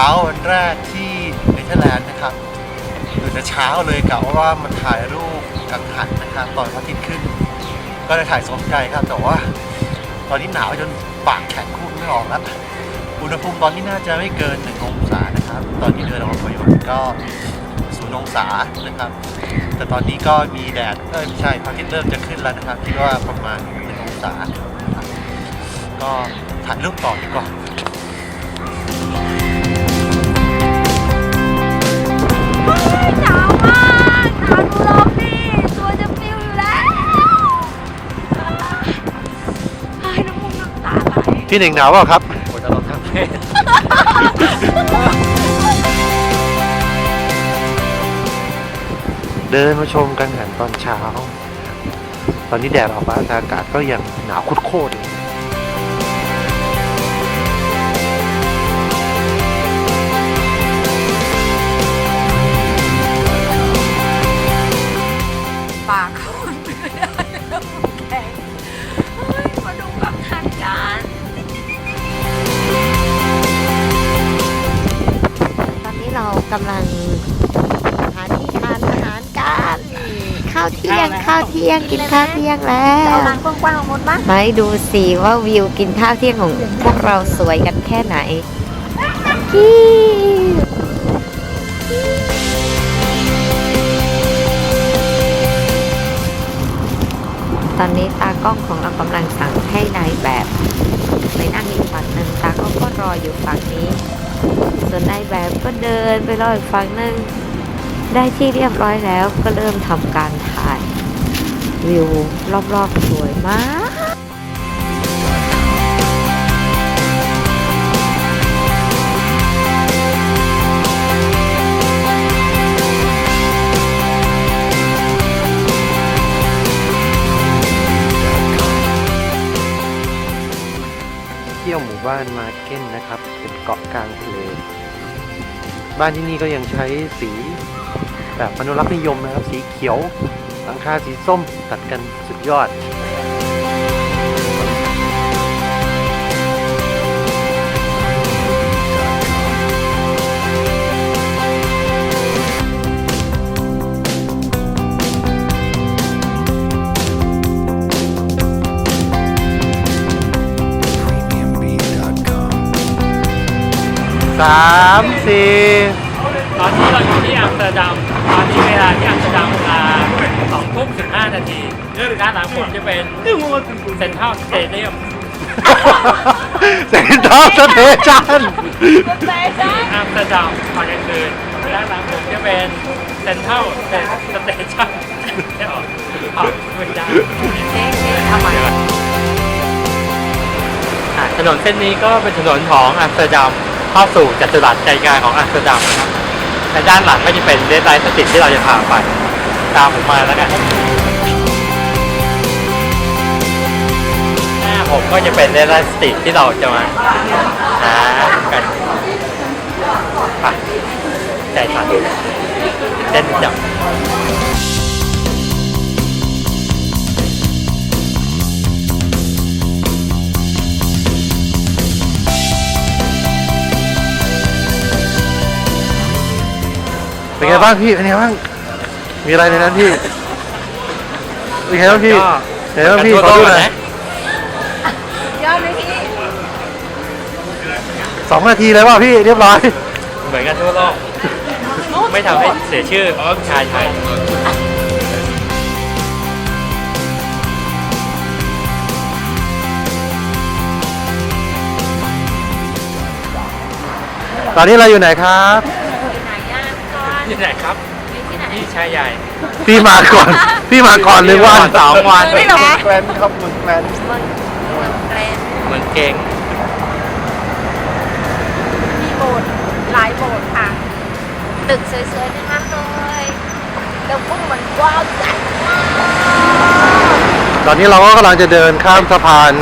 ช้าวันแรกที่เนเธอร์แลนด์นะครับตื่นแต่เช้าเลยกะว่ามาถ่ายรูปกังหันนะครับตอนพระอาทิตย์ขึ้น ก็ได้ถ่ายสมใจครับ แต่ว่าตอนนี้หนาวจนปากแข็งพูดไม่ออกแล้วอุณหภูมิตอนนี้น่าจะไม่เกินหนึ่งองศานะครับ ตอนที่เดินออกมาอยู่ก็ศูนย์องศานะครับ แต่ตอนนี้ก็มีแดดเออไม่ใช่พระอาทิตย์เริ่มจะขึ้นแล้วนะครับคิดว่าประมาณหนึ่งองศาก็ถ่ายรูปต่อดีกว่า พี่หนึ่งหนาวเปล่าครับปวดตลอดทั้งเพศเดินมาชมกังหันตอนเช้า ตอนนี้แดดออกมาอากาศก็ยังหนาวขุดโคตรเลย กำลังหาที่ทานอาหารกันข้าวเที่ยงข้าวเที่ยงกินข้าวเที่ยงแล้เอาวหลังกว้างๆหมดมั้ยไหนดูสิว่าวิวกินข้าวเที่ยงของพวกเราสวยกันแค่ไหนกี้ตอนนี้ตากล้องของเรากำลังสั่งให้นายแบบไปนั่งอีกฝั่งหนึ่งตากล้องก็รออยู่ฝั่งนี้ ส่วนนายแบบก็เดินไปรออีกฝั่งนึ่งได้ที่เรียบร้อยแล้วก็เริ่มทำการถ่าย วิวรอบๆสวยมากเที่ยวหมู่บ้านมาเก้นนะครับ เป็นเกาะกลางทะเล บ้านที่นี่ก็ยังใช้สีแบบอนุรักษ์นิยมนะครับ สีเขียวหลังคาสีส้มตัดกันสุดยอดสามสี่ เราอยู่ที่อัมสเตอร์ดัมตอนนี้เวลาที่อัมสเตอร์ดัมเวลาสองทุ่มสิบห้านาทีด้านหลังผมจะเป็นเซ็นทรัลสเตเดียมเซ็นทรัลสเตชันอัมสเตอร์ดัมตอนกลางคืนด้านหลังผมจะเป็นเซ็นทรัลสเตชันไม่ออกออกไม่ได้ทำไมอะถนนเส้นนี้ก็เป็นถนนของอัมสเตอร์ดัมเข้าสู่จัตุรัสใจกลางของอัมสเตอร์ดัมนะครับ และด้านหลังก็จะเป็นเดดไลท์สติที่เราจะพาไป ตามผมมาแล้วกันหน้าผมก็จะเป็นเดดไลท์สติทที่เราจะมาหากันไปใจสั่นเต้นจับ เป็นไงบ้างพี่เป็นไงบ้างมีอะไรในนั้นพี่เป็นไงบ้างพี่ก็เป็นไงบ้างพี่กันขอทั่ดูวหๆน่อยนะยอดเลยพี่สองนาทีเลยว่าพี่เรียบร้อยเหมือนกันทั่วโลกไม่ทำให้เสียชื่อชายไทยตอนนี้เราอยู่ไหนครับไหนอะก่อน ที่ไหนครับอยู่ที่ไหน ที่ชายใหญ่พี่มาก่อนพี่มาก่อนหนึ่งวันสองวันไม่หรอแกรนครับเมืองแกรนเมืองเมืองแกรนด์เหมือนเก่งมีโบสถ์หลายโบสถ์ค่ะ ตึกสวยๆทั้งนั้นเลยแล้วพวกมันกว้างใหญ่มากตอนนี้เราก็กำลังจะเดินข้ามสะพาน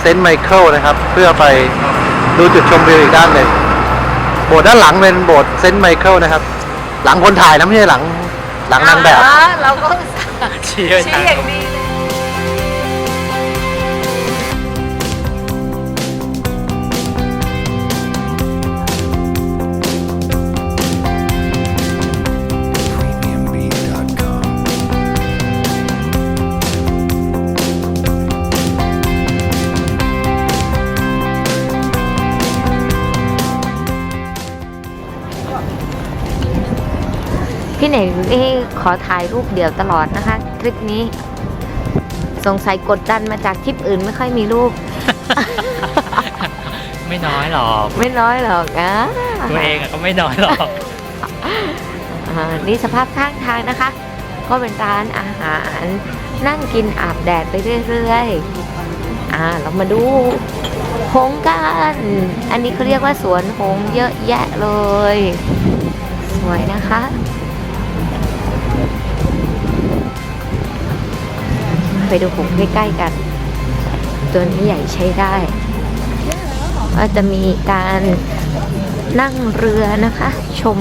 เซนต์ไมเคิลนะครับ เพื่อไปดูจุดชมวิวอีกด้านหนึ่งโบสถ์ด้านหลังเป็นโบสถ์เซนต์ไมเคิลนะครับ หลังคนถ่ายนะไม่ใช่หลังหลังนางแบบเออเราก็อุตส่าห์ชี้ไว้ชี้ทางอย่างดีเลย พี่เน่งนี่ขอถ่ายรูปเดี่ยวตลอดนะคะ ทริปนี้ สงสัยกดดันมาจากทริปอื่นไม่ค่อยมีรูป ไม่น้อยหรอก ไม่น้อยหรอกนะตัวเองอะก็ไม่น้อยหรอกอ่านี่สภาพข้างทางนะคะ ก็เป็นร้านอาหารนั่งกินอาบแดดไปเรื่อยๆ อ่า เรามาดูหงส์กัน อันนี้เขาเรียกว่าสวนหงส์เยอะแยะเลย สวยนะคะ ไปดูหงใกล้ๆกัน ตัวนี้ใหญ่ใช้ได้ก็จะมีการนั่งเรือนะคะ ชม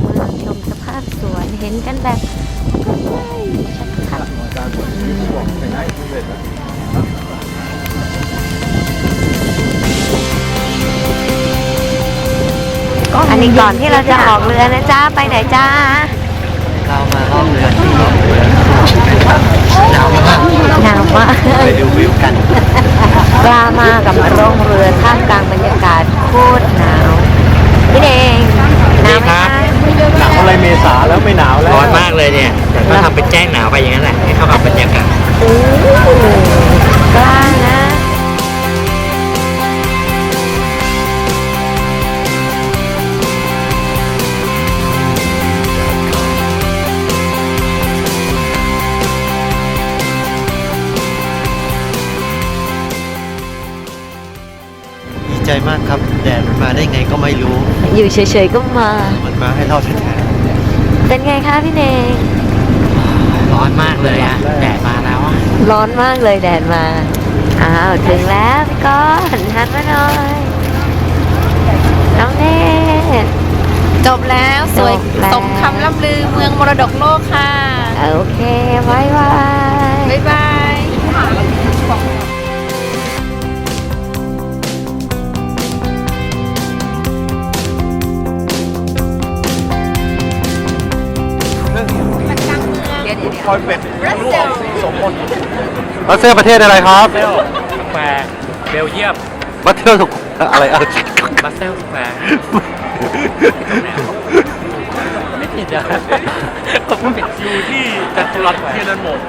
เมืองชมสภาพสวนเห็นกันแบบชัดๆอันนี้ก่อนที่เราจะออกเรือนะจ้าไปไหนจ้า เรามาล่องเรือที่ล่องเรือ หนาวมากหนาวมากไปดูวิวกันกล้ามากกับมาร่องเรือท่ามกลางบรรยากาศโคตรหนาวพี่เองหนาวไหมคะหนาวอะไรเมษาแล้วไม่หนาวแล้วร้อนมากเลยเนี่ยแต่ก็ทำเป็นแจ้งหนาวไปอย่างนั้นแหละให้เข้ากับบรรยากาศ อยู่เฉยๆก็มา มันมาให้เราแท้เป็นไงคะพี่เนงร้อนมากเลยอะแดดมาแล้วอะร้อนมากเลยแดดมา อ้าวถึงแล้วพี่ก้อนหันมาหน่อย น้องเนตรจบแล้วสวยจบแล้ว สมคำล่ำลือเมืองมรดกโลกค่ะ โอเคบายบาย บ๊ายบาย คอยเป็ดรัสเซลรัสเซียประเทศอะไรครับเซลสแควร์เบลเยียมบัตเทอร์อะไรอะไรบัสเซลสแควร์ไม่ผิดอะผมผิดอยู่ที่จัตุรัสเทียนันโหมด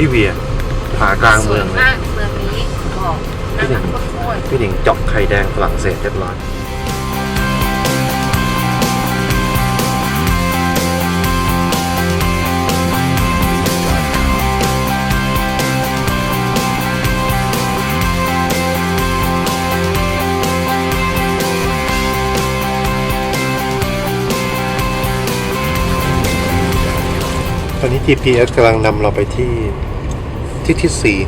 เป็นลิเวียผ่ากลางสวเมืยองเลยมากเมืองนี้บอกน้ำมันข้นพี่หนิงเจาะไข่แดงฝรั่งเศสเรียบร้อยตอนนี้ GPS กำลังนำเราไปที่ ที่ที่สี่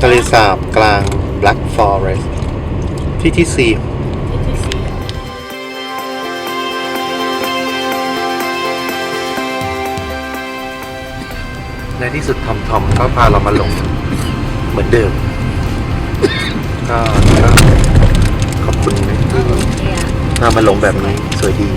ทะเลสาบกลาง Black Forest ที่ที่สี่ในที่สุดทอมทอมก็พาเรามาลงเหมือนเดิม ก็ก็ขอบคุณนะที่พามาลงแบบนี้สวยดี